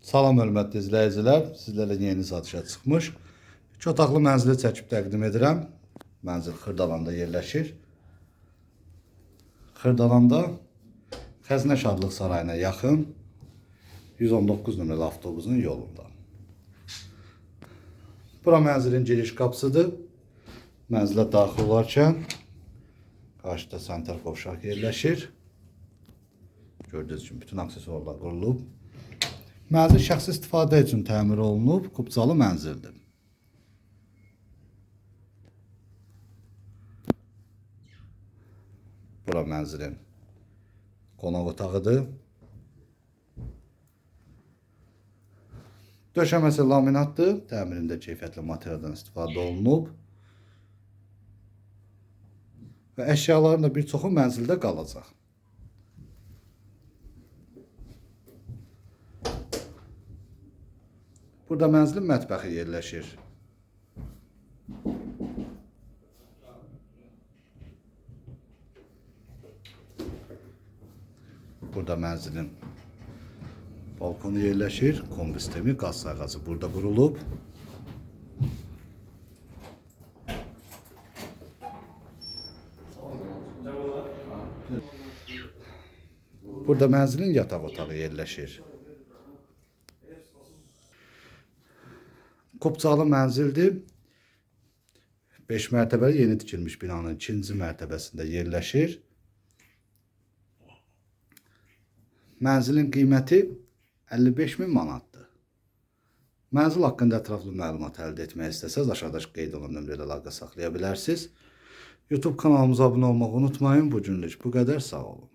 Salam hörmətli izləyicilər, sizlərlə yeni satışa çıxmış. İki otaqlı mənzili çəkib təqdim edirəm. Mənzil Xırdalanda yerləşir. Xırdalanda Xəzinə Şadlıq Sarayına yaxın 119 nömrəli avtobusun yolunda. Bura mənzilin giriş qapısıdır. Mənzilə daxil olarkən qarşıda sanitar qovşaq yerləşir. Gördüyünüz kimi bütün aksesuarlar qurulub. Mənzil şəxsi istifadə üçün təmir olunub, kubcalı mənzildir. Bura mənzilin qonaq otağıdır. Döşəməsi laminatdır. Təmirində keyfiyyətli materialdan istifadə olunub. Və əşyaların da bir çoxu mənzildə qalacaq. Burada mənzilin mətbəxi yerləşir. Burada mənzilin balkonu yerləşir. Kombi sistemi, qaz sayğacı burada qurulub. Burada mənzilin yataq otağı yerləşir. Kupçalı mənzildir. 5 mərtəbəli yeni tikilmiş binanın ikinci mərtəbəsində yerləşir. Mənzilin qiyməti 55 min manatdır. Mənzil haqqında ətraflı məlumat əldə etmək istəsəz aşağıdakı qeyd olunan nömrədə əlaqə saxlaya bilərsiniz. YouTube kanalımıza abunə olmağı unutmayın. Bu günlük bu qədər. Sağ olun.